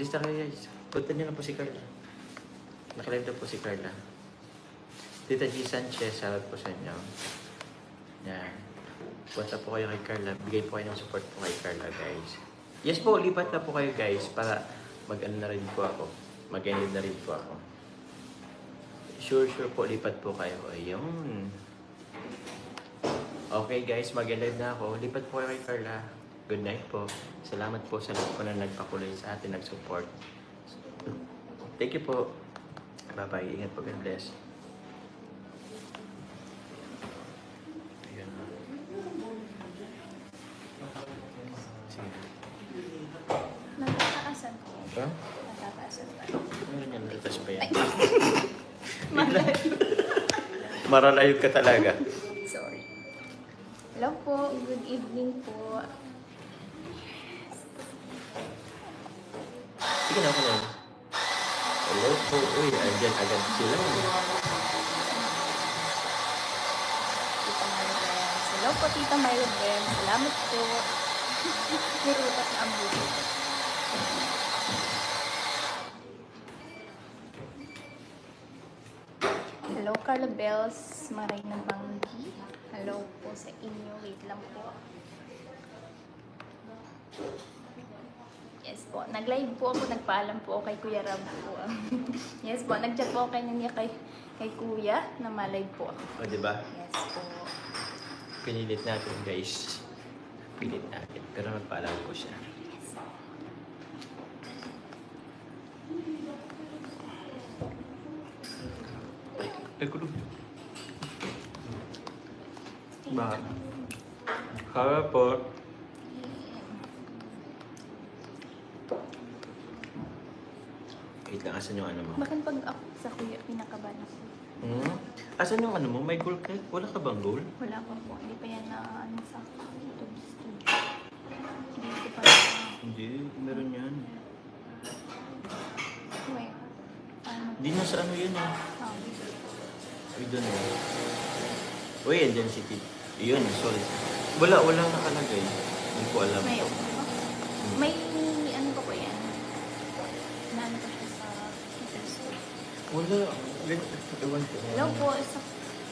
Dista kayo guys. Punta niyo na po si Carla. Nakalive na po si Carla. Tita G. Sanchez, shoutout po sa inyo. Yan. Punta po kayo kay Carla. Bigay po kayo ng support po kay Carla, guys. Yes po, lipat na po kayo, guys, para mag-ano na rin po ako. Mag-end na rin po ako. Sure, sure po, lipat po kayo. Ayun. Okay, guys, mag-end na ako. Lipat po kayo kay Carla. Good night po. Salamat po sa lahat po na nagpakulay sa atin, nag-support. Thank you po. Bye-bye. Ingat po. God bless. Natataasan ko. Ha? Natataasan pa. Ano yan? Natas pa yan. Maralayot ka talaga. Sorry. Hello po. Good evening po. Sige na ako na. Hello po. Uy, andyan agad sila. Maribel. Hello po, Tita Maribel. Salamat po. Nirutat na ang buhay. Hello, Carla Bells. Maray ng Banggi. Hello po sa inyo. Wait lang po. Yes po. Nag-live po ako. Nagpaalam po ako kay Kuya Ram po. yes po. Nag-chat po ako kay, niya kay, kay Kuya na malive po ako. O, di ba? Yes po. Pinilit natin, guys. Pilit natin. Pero nagpaalam ko siya. Ay, ay, kulog. Bakit? Kaya po. Wait lang, asan yung ano mo? Bakit pag ako sa kuya, pinakaban ako? Hmm? Asan yung ano mo? May goal ka? Wala ka bang goal? Wala pa po. Hindi pa yan na ano sa YouTube studio. Hindi ko pa na... Hindi, meron yan. Wait. Ano? Hindi na sa ano yan eh. Um, Ay, doon eh. Uy, andyan si Pete. Yun, sorry. Wala, wala nakalagay. Hindi ko alam. may May ano pa po yan. Naano pa siya sa YouTube studio. Wala. Ewan ko. Hello po. Sa,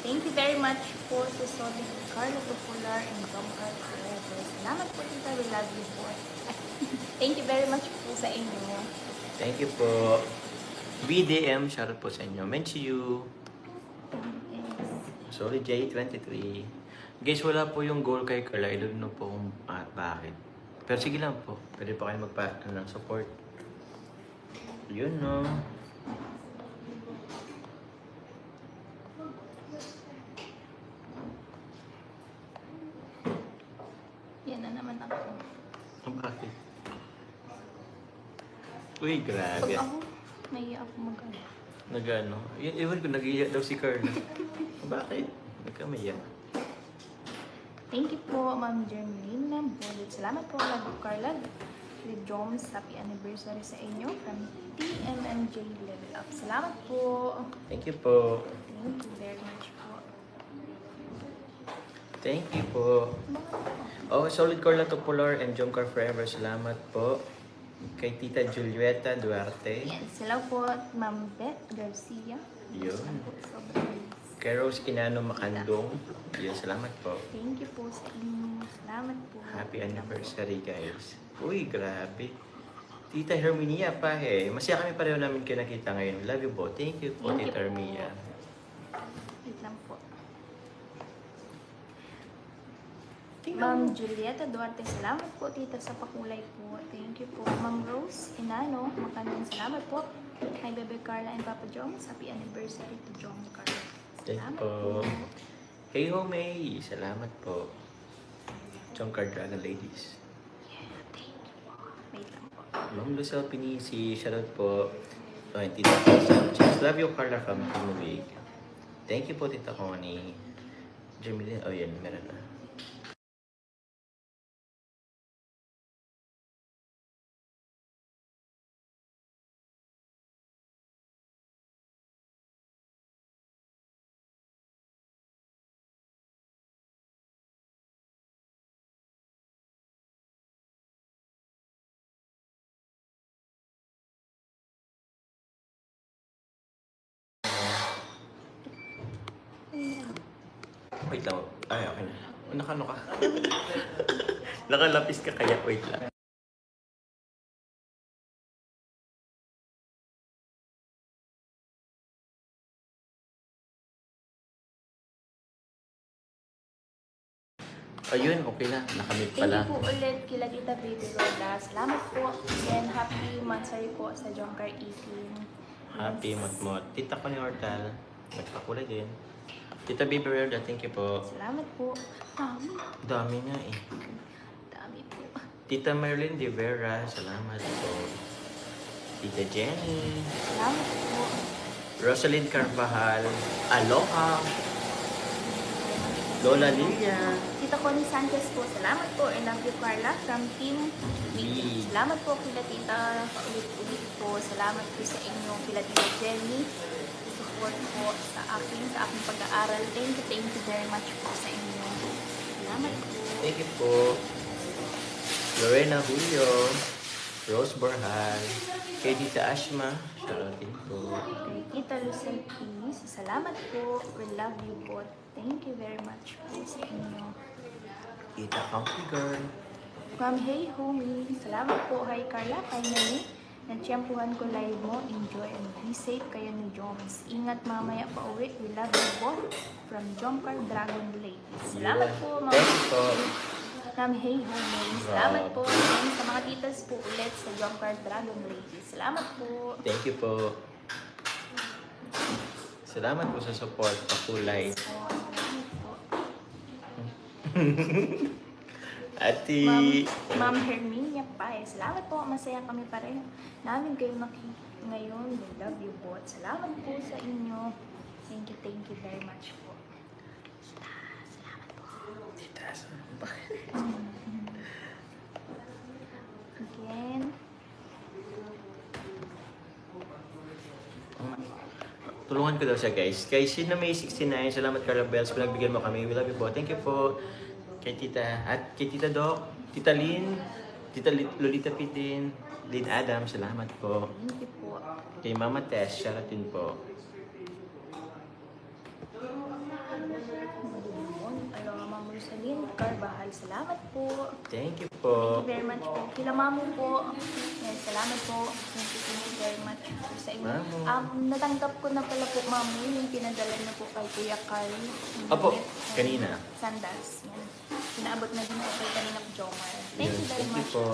thank you very much po sa Sobi Carlo Popular and Domcar Forever. Salamat po tita. We love you po. thank you very much po sa inyo. Thank you po. BDM, shoutout po sa inyo. Mention you. Sorry, J23. Guys, wala po yung goal kay Carla. I don't know po kung ah, bakit. Pero sige lang po. Pwede pa kayo magpa ano, ng support. Yun, no? Yan na naman ako. Ah, Bakit? Uy, Pag grabe. ako, naiya ako mag-ano. Nagano? Y- ewan ko, nag-iiyak daw si Carla. Bakit? Nagkamaya. Thank you po, Ma'am Jermaine Bullet. Salamat po, Love Carla. With Joms, happy anniversary sa inyo from TMMJ Level Up. Salamat po. Thank you po. Thank you very much po. Thank you po. Oh, Solid Carla Topolar and Jom Car Forever. Salamat po. Kay Tita Julieta Duarte. Yan, sila po, Ma'am Beth Garcia. Yun. Sobrang. Kay Rose Kinano Makandong. Yun, salamat po. Thank you po sa inyo. Salamat po. Happy anniversary, guys. Uy, grabe. Tita Herminia pa eh. Masaya kami pareho namin kayo nakita ngayon. Love you po. Thank you po, Thank you Tita po. Herminia. Wait lang po. Ma'am Julieta Duarte, salamat po tita sa pakulay po. Thank you po. Ma'am Rose Inano, makaming salamat po. Kay Bebe Carla and Papa Joms, happy anniversary to Jom Carla. Salamat po. Kay Homey, salamat po. Jomcar Dragon Ladies. Yeah, thank you po. Wait lang po. Ma'am Lucille Pinisi, shoutout po. Oh, and Tita Sanchez. Love you, Carla from Timuig. Thank you po, Tita Connie. Jermilyn, oh yan, meron na. Wait lang. Ay, okay na. Nakano ka? Nakalapis ka kaya. Wait lang. Ayun, okay na. Nakamit Thank pala. you po ulit kila Tita Baby Roda. Salamat po. And happy monthsary po sa Jongkar 18. Happy Motmot. Tita ko ni Hortal. Nagpakulay din. Tita Baby Rhoda, thank you po. Salamat po. Dami. Dami nga eh. Dami po. Tita Marilyn de Vera, salamat po. Tita Jenny. Salamat po. Rosalind Carvajal. Aloha. Lola Lilia. Tita Connie Sanchez po, salamat po. I love you, Carla, from Team. Wiki. Salamat po kila Tita, paulit-ulit po. Salamat po sa inyo, kila Tita Jenny. Support po sa akin, sa aking pag-aaral. Thank you, thank you very much po sa inyo. Salamat po. Thank you po. Lorena Julio. Rose Borjal. Kay Tita Ashma. Shoutout din po. Kay Tita Lucel salamat po. We love you both. Thank you very much po sa inyo. Tita Comfy Girl. From Hey Homie, salamat po kay Carla, kay Nani. Natsyempuhan ko live mo. Enjoy and be safe kayo ni Joms. Ingat mamaya pa uwi. We love you both. From Jomcar Dragon Lake. Salamat Yeah. po mga. From Hey Homie. Salamat po and sa mga titas po ulit sa Jomcar Dragon Lake. Salamat po. Thank you po. Salamat po sa support. Pakulay. Ati. Ma'am, Ma'am Pai, salamat po. Masaya kami pa rin. Namin kayo ngayon. We love you both. Salamat po sa inyo. Thank you, thank you very much po. Salamat po. Again. Tulungan ko daw siya guys. Kay sino may 69, salamat Carla Bells. Pinagbigyan mo kami. We love you po. Thank you po. Kay Tita, at kay Tita Doc, Tita Lynn, Tita Li- Lolita Pitin, Lynn Adam, salamat po. Thank you po. Kay Mama Tess, shoutout din po. Hello, Ma'am Rosalyn Carvajal. Salamat po. Thank you Thank po. you very much po. Kila Mamu po. Yan, salamat po. Thank you, thank you very much po sa inyo. Um, natanggap ko na pala po, Mamu, yung pinadala niyo po kay Kuya Carl. Opo, kanina. Sandals. Yan. Pinaabot na din po kay kanina po, Jomar. Thank you very thank you much po.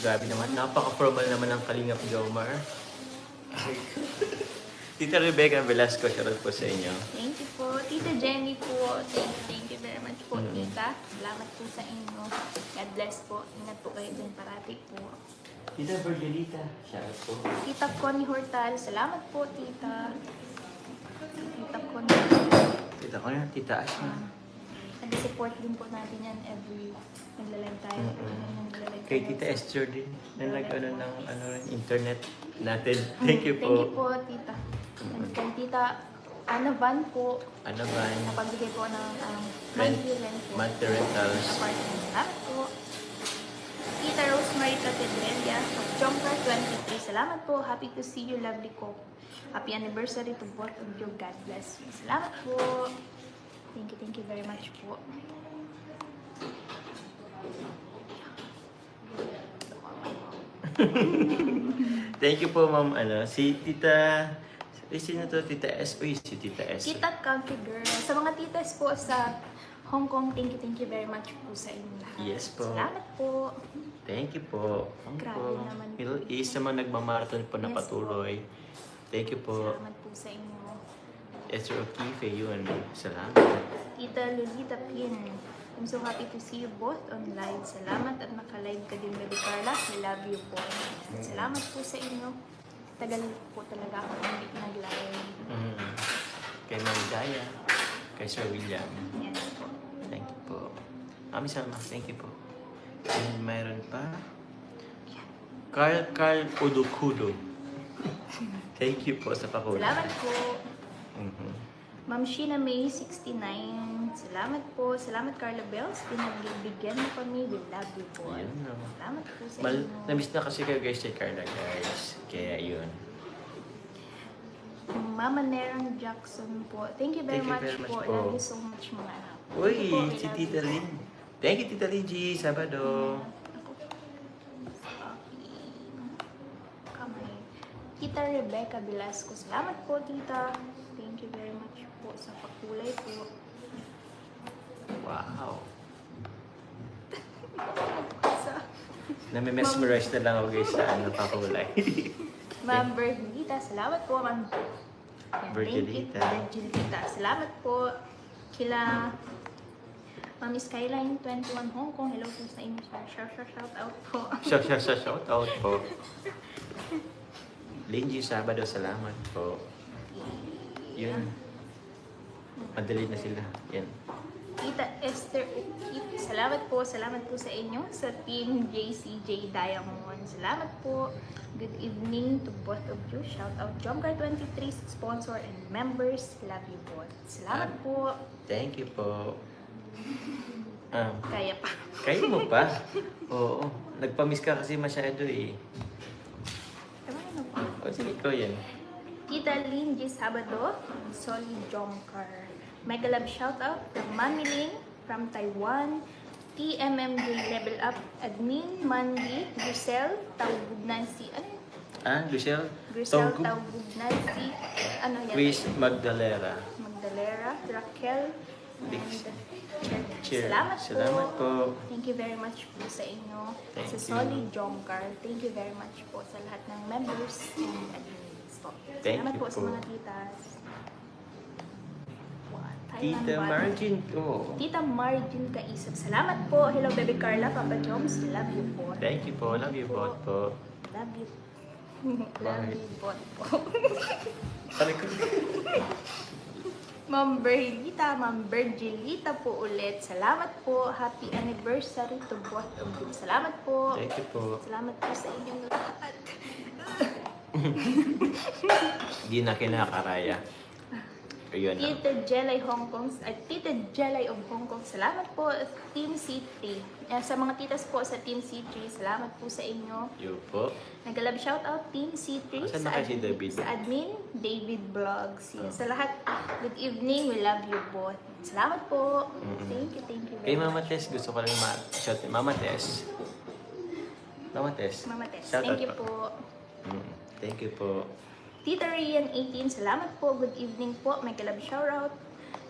Grabe naman. Napaka-formal naman ng Kalingap Jomar. Tita Rebecca Velasco, shoutout po sa inyo. Thank you po. Tita Jenny po. Thank you, thank you very much po, Mm. Tita. Salamat po sa inyo. God bless po. Ingat po kayo din parati po. Tita Virgilita, shoutout po. Tita Connie Hortal, salamat po, Tita. Tita Connie. Tita na, Tita Ashma. Nag-support din po natin yan every nagla-live tayo. Mm-mm. Nagla-live Kay Tita Esther din, na nag-ano ng ano, internet natin. Thank you Thank you po. po, Tita. And kay Tita Ana Van po, Ano ba? napagbigay po ng um, Rent- monthly rent po. monthly rentals. Apartment. Salamat po. Tita Rosemary Catedrelia, Jomcar 23. Salamat po. Happy to see you, lovely ko. Happy anniversary to both of you. God bless you. Salamat po. Thank you, thank you very much po. Thank you po, ma'am. Ano, si Tita... Eh, sino to? Tita S. Uy, si Tita S. Tita Comfy Girl. Sa mga titas po sa Hong Kong, thank you, thank you very much po sa inyo lahat. Yes po. Salamat po. Thank you po. Ang Grabe po. naman po. Middle East naman nagmamarathon po na Yes patuloy. Thank you po. Salamat po sa inyo. Esther O'Keefe, yun. Salamat. Tita Lolita Pin. I'm so happy to see you both on live. Salamat at naka-live ka din, Baby Carla. I love you po. Salamat po sa inyo. Tagal po talaga ako hindi nag-live. Mm. Kay Ma'am Daya. Kay Sir William. Yan po. Thank you po. Mami Salma, thank you po. And mayroon pa. Carl Carl Udukudo. thank you po sa pakulo. Salamat po. Ma'am Sheena May, 69. Salamat po. Salamat Carla Bells. Pinagbigyan mo kami. We love you po. Yun na. Salamat po sa Mal, inyo. namiss na kasi kayo guys kay Carla guys. Kaya yun. Mama Nerang Jackson po. Thank you very, Thank you much, very much po. po. Love you so much mga anak. Uy, Thank you po, we si love Tita you. Lynn. Thank you, Tita Lynn G. Sabado. Ako. Kamay. Tita Rebecca Velasco. Salamat po, tita. Thank you very much po sa pakulay po. Wow. Nami-mesmerize na lang ako guys sa ano, pakulay. Ma'am Virgilita, salamat po, ma'am. Yan, Virgilita. Thank you, Virgilita. Salamat po. Kila Ma'am Skyline 21 Hong Kong. Hello po sa inyo. Shout, shout, shout out po. shout, shout, shout, shout out po. G. Sabado, salamat po. Yun. Madali na sila. Yan. Tita Esther Ukit, salamat po. Salamat po sa inyo sa Team JCJ Diamond. Salamat po. Good evening to both of you. Shout out Jomcar23 sponsor and members. Love you both. Salamat Ah. po. Thank you po. Ah, Kaya pa. kaya mo pa? Oo. Nagpamiss ka kasi masyado eh. Tama na po. O sige ko yan. Tita Lynn G. Sabado, Solid Jomcar. Mega love shoutout from Mami Ling from Taiwan. TMMJ Level Up Admin Mandy Grisel Tawbug Nancy. Ano yun? Ah? Grisel Tawgub? Tawbug Nancy. Ano yan? Quiz Magdalera. Magdalera, Raquel, and Cheer. Salamat, Salamat po. Thank you very much po sa inyo. Thank sa. Solid Jomcar. Thank you very much po sa lahat ng members and admins po. Thank Salamat you po, sa po. mga titas. Tita? Margin ko. Tita Margin Kaisap. Salamat po. Hello, Baby Carla, Papa Joms. Love you po. Thank you po. Love you both po. Love you. Love you both po. Ma'am Berlita, Ma'am Virgilita po ulit. Salamat po. Happy anniversary to both of you. Salamat po. Thank you po. Salamat po sa inyong lahat. Hindi na kinakaraya. Ayun na. Tita Jelay Hong Kong, at Tita Jelay of Hong Kong, salamat po Team C3. Eh, Sa mga titas po sa Team C3, salamat po sa inyo. Yun po. Nag-love shoutout Team C3 Asan sa, na kayo si David? sa admin, David Vlogs. Yes. Ah. Sa lahat, good evening, we love you both. Salamat po. Thank you, thank you Kay very Mama much. Tess, gusto ko lang ma-shout. Mama Tess. Mama Tess. Mama Tess, thank out you po. Mm, Thank you po. Tita Rian 18, salamat po. Good evening po. May kalab shoutout.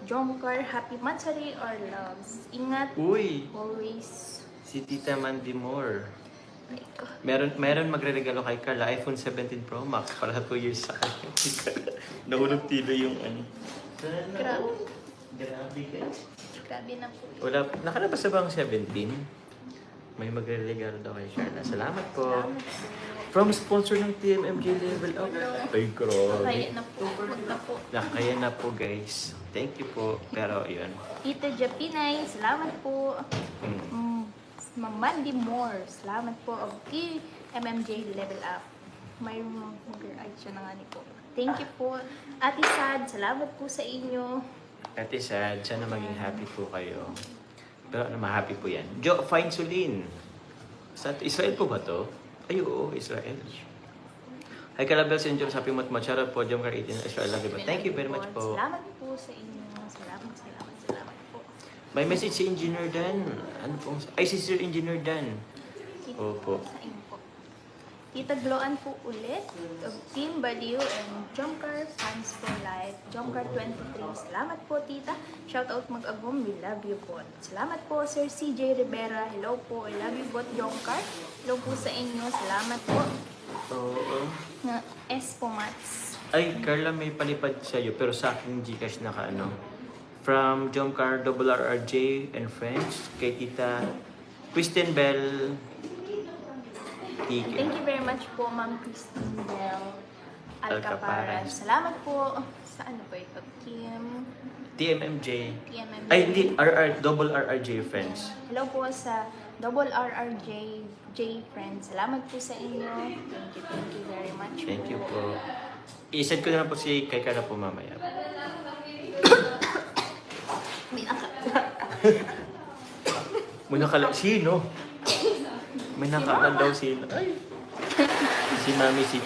Jomcar, happy Matsari or loves. Ingat Uy! always. Si Tita Mandy Moore. Ko. Meron, meron magre-regalo kay Carla, iPhone 17 Pro Max para 2 years sa kanya. Nahulog tilo yung ano. Grabe. Grabe guys. Grabe na po. Wala, nakalabas na ba ang 17? May magre-regalo daw kay Carla. Salamat po. From sponsor ng TMMG Level Up. Ay, Kaya grabe. na po. Huwag na po. Nakaya na po guys. Thank you po. Pero yun. Tita Japinay, salamat po. Mm. Mm, Ma'am Mandy Moore, salamat po. Of T MMJ Level Up. May mag-ay siya na nga ni po. Thank you po. Ate Sad, salamat po sa inyo. Ate Sad, sana maging happy po kayo. Pero ano, ma-happy po yan. Jo, fine Sulin. Sa Israel po ba to? Ay, oo, Israel. Hi, Kalabel. John's. Happy Mat Machara po. Jom 18 Israel. Love you po. Thank you very much po. Salamat po sa inyo. Salamat, salamat, salamat po. May message si Engineer Dan. Ano po? Ay, si Sir Engineer Dan. Opo. Sa inyo po. Po ulit of Team Baliw and Jomcar Fans for Life. Jomcar 23. Salamat po, Tita. Shout out mag-agom. We love you po. Salamat po, Sir CJ Rivera. Hello po. I love you both, Jomcar. Hello po sa inyo. Salamat po. Oo. Na S po, Mats. Ay, Carla, may palipad sa'yo. Pero sa akin, Gcash naka ano. From Jom Car, Double RRJ and Friends. Kay Tita Kristen Bell. Tiki. Thank you very much po, Ma'am Christine Bell Alcaparan. Alcaparan. Salamat po. Sa ano ba ito? Team TMMJ. TMM. Ay, hindi. RR, double RRJ Friends. Hello po sa Double RRJ J Friends. Salamat po sa inyo. Thank you, thank you very much Thank you po. I-send ko na lang po si kay Carla po mamaya. May naka... May nakala... Sino? May nakala daw sino. Ay. Si Mami si...